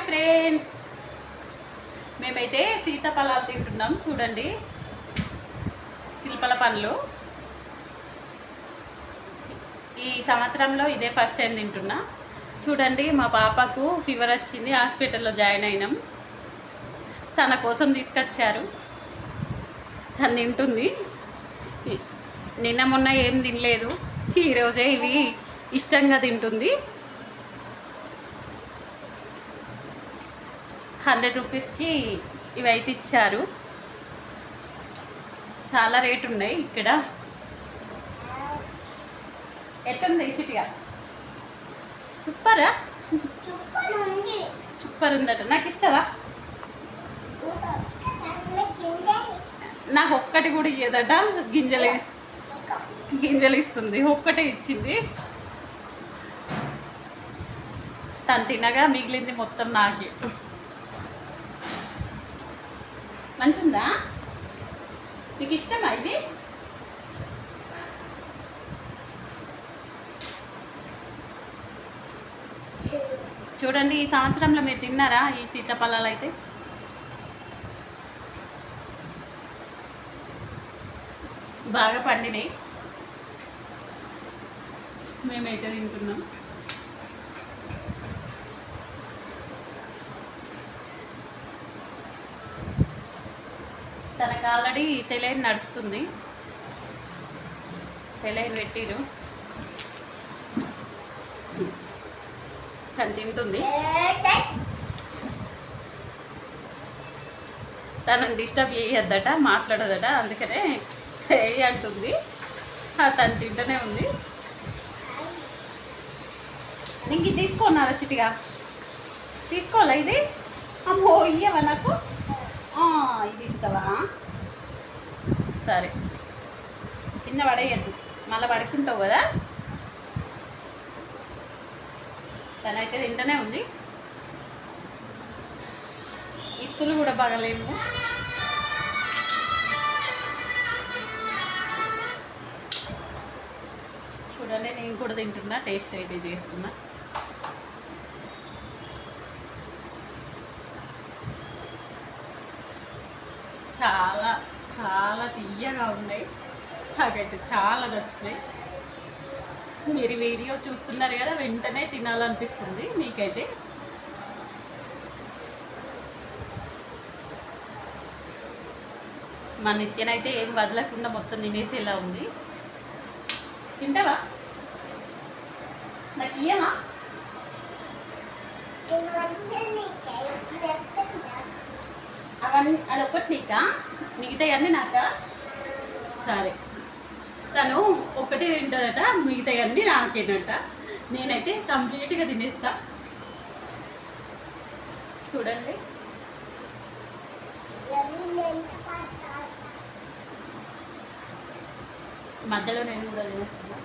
Hi friends. మేమైతే సీతాఫలాలు తింటున్నాం చూడండి. శిల్పల పండ్లు. ఈ సంవత్సరంలో ఇదే ఫస్ట్ టైం తింటున్నా. చూడండి మా పాపకు ఫీవర్ వచ్చింది హాస్పిటల్లో జాయిన్ అయినాం. తన కోసం తీసుకొచ్చారు. తను తింటుంది. నిన్న మొన్న ఏం తినలేదు. ఈరోజే ఇవి ఇష్టంగా తింటుంది. హండ్రెడ్ రూపీస్కి ఇవి అయితే ఇచ్చారు. చాలా రేట్ ఉన్నాయి ఇక్కడ. ఎట్లుంది చిటిగా సూపరా? సూపర్ ఉంది సూపర్ ఉందట నాకు ఇస్తావా? నాకు ఒక్కటి కూడా ఇయ్యదట. గింజలు గింజలు ఇస్తుంది. ఒక్కటే ఇచ్చింది. తను తినగా మిగిలింది మొత్తం నాకే. మంచిదా మీకు ఇష్టమా ఇవి? చూడండి ఈ సంవత్సరంలో మీరు తిన్నారా ఈ సీతాఫలాలు అయితే? బాగా పండినాయి. మేమైతే తింటున్నాం. తనకు ఆల్రెడీ సెలైన్ నడుస్తుంది. సెలైన్ పెట్టిరు. తను తింటుంది. తనని డిస్టర్బ్ చేయొద్దట మాట్లాడదట అందుకనే ఏ అంటుంది. తను తింటూనే ఉంది. ఇంక తీసుకోన్నారా చిటిగా తీసుకోవాలా ఇది. అమ్మో ఇయ్యవా నాకు? ఇది ఇస్తావా సరే. కింద పడేయద్దు. మళ్ళీ పడుకుంటావు కదా? తనైతే తింటూనే ఉంది. ఇత్తులు కూడా పగలేము చూడండి నేను కూడా తింటున్నా టేస్ట్ అయితే చేస్తున్నా. చాలా చాలా తీయగా ఉన్నాయి. నాకైతే చాలా నచ్చినాయి. మీరు వీడియో చూస్తున్నారు కదా వెంటనే తినాలనిపిస్తుంది మీకైతే. మా నిత్యనైతే ఏం వదలకుండా మొత్తం తినేసేలా ఉంది. తింటావా? నాకు ఇయ్యమా అవన్నీ అదొకటి నీకా? మిగతా అన్నీ నాకా? సరే. తను ఒకటి తింటుందట మిగతా అన్నీ నాకేనట నేనైతే కంప్లీట్గా తినేస్తా. చూడండి. మధ్యలో నేను కూడా తినేస్తాను